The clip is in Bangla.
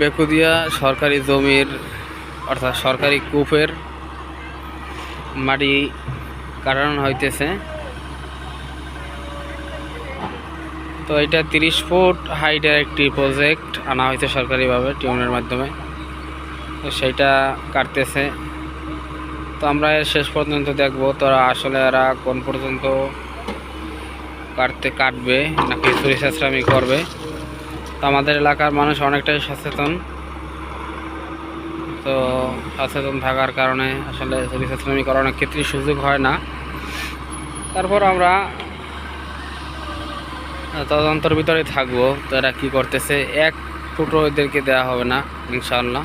বেকুদিয়া সরকারি জমির, অর্থাৎ সরকারি কূপের মাটি কাটানো হইতেছে। তো এটা তিরিশ ফুট হাইটের একটি প্রজেক্ট আনা হয়েছে সরকারিভাবে টিউনের মাধ্যমে। তো সেইটা কাটতেছে। তো আমরা এর শেষ পর্যন্ত দেখব তোরা আসলে এরা কোন পর্যন্ত কাটতে কাটবে, নাকি চুরি চেঁচড়ামি করবে। তো আমাদের এলাকার মানুষ অনেকটাই সচেতন। তো সচেতন থাকার কারণে আসলে রিসার্চনামি করার অনেক ক্ষেত্রেই সুযোগ হয় না। তারপর আমরা তদন্তর ভিতরে থাকব, তো এরা কী করতেছে, এক ফুটো এদেরকে দেওয়া হবে না ইনশাল্লাহ